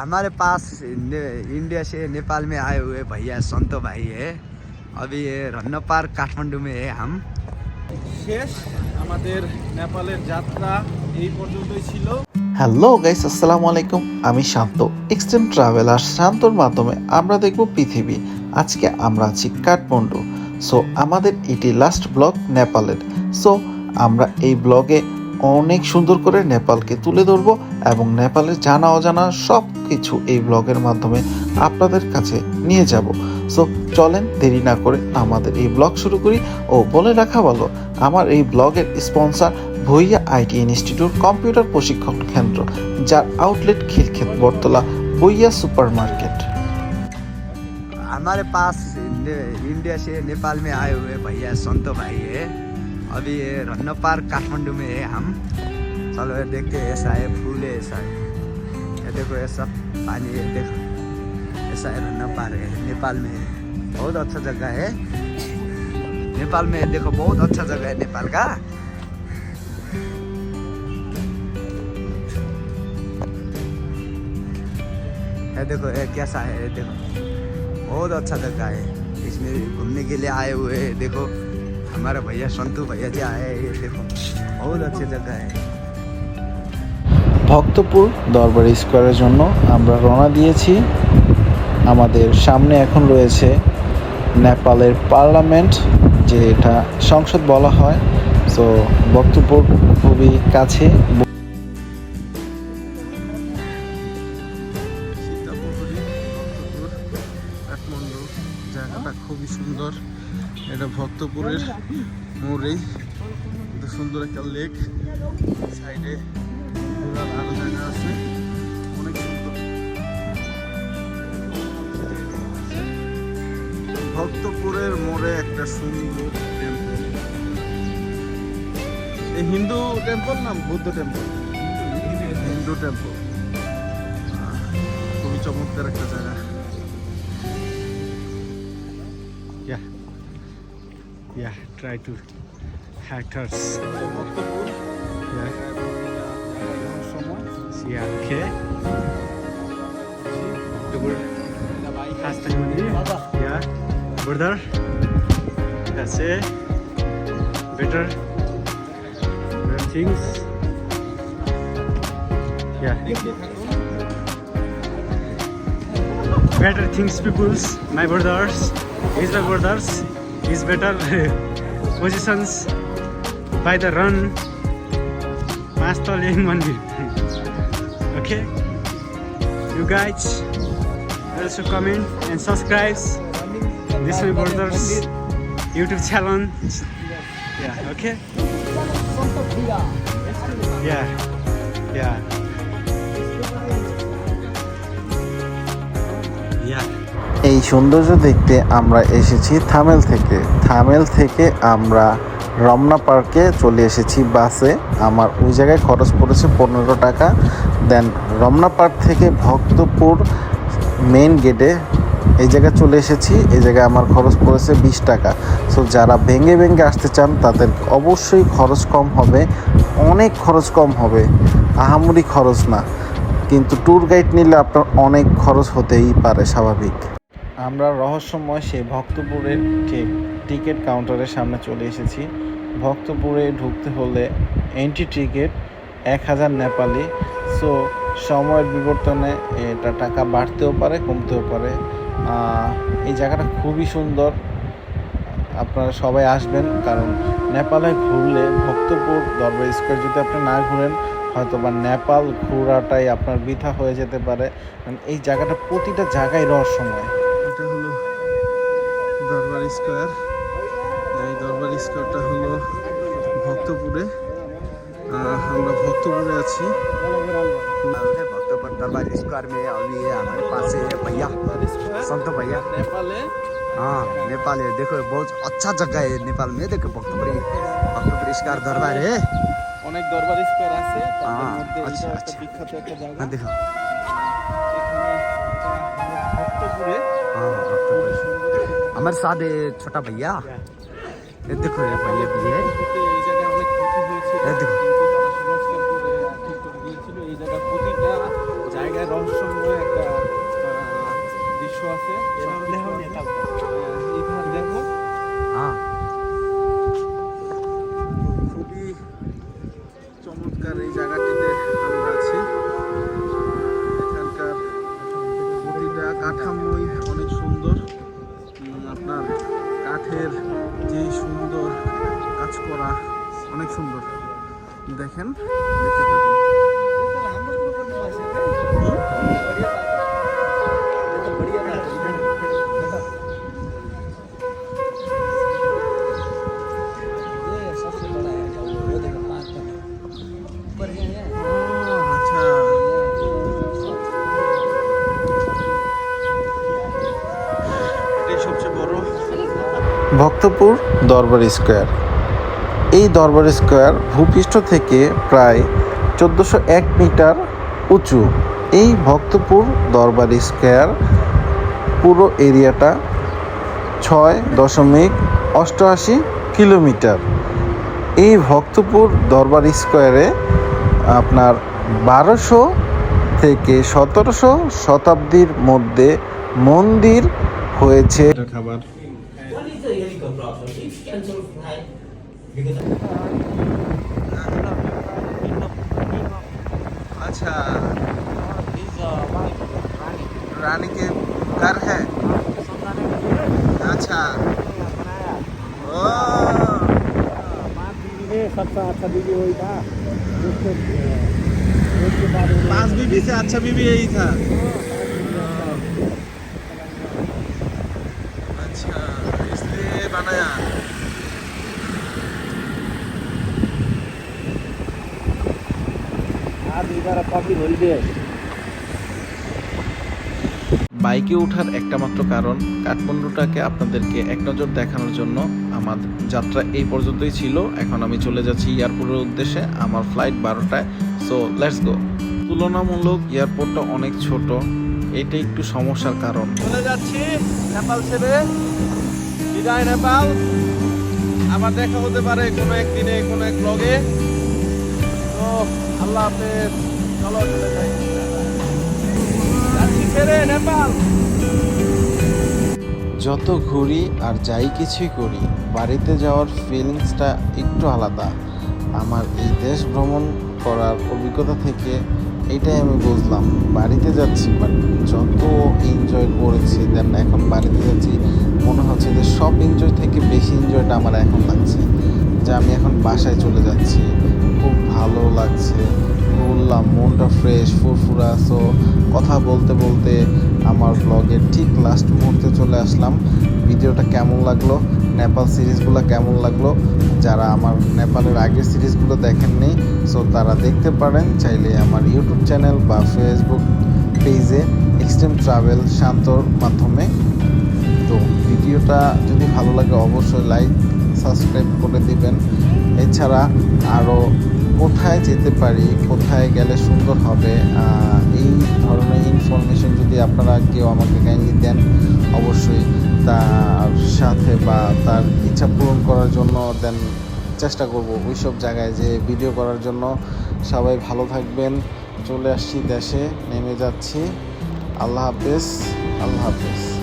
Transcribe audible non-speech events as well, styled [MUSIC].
हमारे पास ने- इंडिया से नेपाल में आए हुए भैया संतो भाई है अभी ये रन्न पार्क काठमांडू में है हम শেষ আমাদের নেপালের যাত্রা এই পর্যন্তই ছিল হ্যালো গাইস আসসালামু আলাইকুম আমি শান্ত এক্সট্রিম ট্রাভেলার শান্তর মাধ্যমে আমরা দেখব পৃথিবী আজকে আমরা আছি কাঠমান্ডু সো আমাদের এটি লাস্ট ব্লগ নেপালের সো আমরা এই ব্লগে অনেক সুন্দর করে নেপালকে তুলে ধরবো এবং নেপালের জানা অজানা সব কিছু এই ব্লগের মাধ্যমে আপনাদের কাছে নিয়ে যাব সো চলেন দেরি না করে আমাদের এই ব্লগ শুরু করি ও বলে রাখা ভালো আমার এই ব্লগের sponsor Bhuiyan IT institute computer প্রশিক্ষণ কেন্দ্র যার outlet Khilkhet Battala Bhuiyan super market हमारे पास ने- इंडिया से नेपाल में आए हुए भैया संतो भाई है अभी रन्न पार्क काठमांडू में है हम चलो ये देखते हैं ऐसा है फूल है ऐसा है ये देखो सब पानी है देखो ऐसा है रन्न पार्क है नेपाल में है। बहुत अच्छा जगह है। नेपाल में देखो बहुत अच्छा जगह है नेपाल का ये देखो ये कैसा है देखो बहुत अच्छा जगह है। इसमें घूमने के लिए आए हुए हैं देखो हमारे भैया संतू भैया जी आए हैं ये देखो बहुत अच्छी जगह है ভক্তপুর দরবার স্কোয়ারের জন্য আমরা রওনা দিয়েছি আমাদের সামনে এখন রয়েছে নেপালের পার্লামেন্ট যে এটা সংসদ বলা হয় সো ভক্তপুর খুবই কাছে সীতাপুকুরি ভক্তপুর কাঠমান্ডু জায়গাটা খুবই সুন্দর এটা ভক্তপুরের মোড়েই। সুন্দর একটা লেক। সাইডে আরও জায়গা আছে। অনেক সুন্দর। ভক্তপুরের মোড়ে একটা সুন্দর টেম্পল এই হিন্দু টেম্পল না বৌদ্ধ টেম্পল হিন্দু টেম্পল খুবই চমৎকার একটা জায়গা। Yeah, try to hackers. Yeah. Yeah, okay. Yeah. Brother. That's it. Better. Better things. Yeah. Better things, peoples. My brothers. My brothers. Is better [LAUGHS] positions by the run. Master in Mandir. [LAUGHS] okay. You guys also comment and subscribe. This my brothers YouTube channel. Yeah. Okay. Yeah. Yeah. Yeah. এই সৌন্দর্য দেখতে আমরা এসেছি থামেল থেকে। থামেল থেকে আমরা রমনা পার্কে চলে এসেছি বাসে। আমার ওই জায়গায় খরচ পড়েছে পনেরো টাকা। দেন রমনা পার্ক থেকে ভক্তপুর মেন গেটে এই জায়গায় চলে এসেছি। এই জায়গায় আমার খরচ পড়েছে বিশ টাকা। সো যারা ভেঙে ভেঙে আসতে চান, তাদের অবশ্যই খরচ কম হবে। অনেক খরচ কম হবে। আহামরি খরচ না। কিন্তু ট্যুর গাইড নিলে আপনার অনেক খরচ হতেই পারে স্বাভাবিক। আমরা রহস্যময় সেই ভক্তপুরের টিকিট কাউন্টারের সামনে চলে এসেছি। ভক্তপুরে ঢুকতে হলে এন্ট্রি টিকিট এক হাজার নেপালি। সো সময়ের বিবর্তনে এটা টাকা বাড়তেও পারে, কমতেও পারে। এই জায়গাটা খুবই সুন্দর। আপনারা সবাই আসবেন, কারণ নেপালে ঘুরলে ভক্তপুর দরবার স্কোয়ার যদি আপনি না ঘুরেন হয়তো বা নেপাল ঘোরাটাই আপনার বৃথা হয়ে যেতে পারে কারণ এই জায়গাটা প্রতিটা জায়গায় রহস্যময় এটা হলো দরবার স্কোয়ার এই দরবার স্কোয়ারটা হলো ভক্তপুরে আহ, আমরা ভক্তপুরে আছি भक्तपुर दरबार स्क्वायर में अभी ये हमारे पास है भैया संतो भैया নেপালে हाँ नेपाल है देखो बहुत अच्छा जगह है नेपाल में देखो भक्तपुर भक्तपुर स्क्वायर दरबार है অনেক দরবারি স্কোয়ার আছে তাদের মধ্যে আচ্ছা, এটা একটা আচ্ছা। বিখ্যাত একটা জায়গা। হ্যাঁ, দেখো। আমার সাথে ছোটা ভাইয়া। দেখো ভাইয়া বিয়ে। দেখো। এই জায়গা প্রতিটা জায়গায় রহস্যময় একটা দৃশ্য আছে। হ্যাঁ, দেখো। দেখেন। আচ্ছা এটাই সবচেয়ে বড় ভক্তপুর দরবার স্কোয়ার। এই দরবার স্কোয়ার ভূপৃষ্ঠ থেকে প্রায় চোদ্দোশো এক মিটার উঁচু। এই ভক্তপুর দরবার স্কোয়ার পুরো এরিয়াটা ছয় দশমিক অষ্টআশি কিলোমিটার। এই ভক্তপুর দরবার স্কোয়ারে আপনার বারোশো থেকে সতেরোশো শতাব্দীর মধ্যে মন্দির হয়েছে। খাবার। अच्छा रानी के घर है अच्छा ओ पांच बीबी से अच्छा बीबी यही था अच्छा इसलिए बनाया বাইকে ওঠার একটা মাত্র কারণ কাঠমান্ডুটাকে আপনাদেরকে এক নজর দেখানোর জন্য আমার যাত্রা এই পর্যন্তই ছিল। এখন আমি চলে যাচ্ছি এয়ারপোর্টের উদ্দেশ্যে। আমার ফ্লাইট বারোটায়। সো লেটস গো তুলনামূলক এয়ারপোর্টটা অনেক ছোট। এটা একটু সমস্যার কারণ। চলে যাচ্ছি নেপাল ছেড়ে। বিদায় নেপাল। আবার দেখা হতে পারে কোনো একদিনে কোনো এক ব্লগে আল্লাহ চলো যত ঘুরি আর যাই কিছুই করি, বাড়িতে যাওয়ার ফিলিংসটা একটু আলাদা। আমার এই দেশ ভ্রমণ করার অভিজ্ঞতা থেকে এটাই আমি বুঝলাম। বাড়িতে যাচ্ছি বাট যত এনজয় করেছি দেন এখন বাড়িতে যাচ্ছি, মনে হচ্ছে যে সব এনজয় থেকে বেশি এনজয়টা আমার এখন লাগছে। যে আমি এখন বাসায় চলে যাচ্ছি। খুব ভালো লাগছে। বললাম, মনটা ফ্রেশ ফুরফুরা। সো কথা বলতে বলতে আমার ব্লগের ঠিক লাস্ট মুহূর্তে চলে আসলাম। ভিডিওটা কেমন লাগল? নেপাল সিরিজগুলো কেমন লাগল? যারা আমার নেপালের আগের সিরিজগুলো দেখেননি সো তারা দেখতে পারেন। চাইলে আমার ইউটিউব চ্যানেল বা ফেসবুক পেজে এক্সট্রিম ট্রাভেল শান্তর মাধ্যমে। তো ভিডিওটা যদি ভালো লাগে, অবশ্যই লাইক সাবস্ক্রাইব করে দিবেন। এছাড়া আরও কোথায় যেতে পারি, কোথায় গেলে সুন্দর হবে এই ধরনের ইনফরমেশন যদি আপনারা কেউ আমাকে কাইন্ডলি দেন, অবশ্যই তার সাথে বা তার ইচ্ছা পূরণ করার জন্য দেন চেষ্টা করব ওই সব জায়গায় যে ভিডিও করার জন্য। সবাই ভালো থাকবেন, চলে আসছি দেশে, নেমে যাচ্ছি। আল্লাহ হাফেজ আল্লাহ হাফেজ।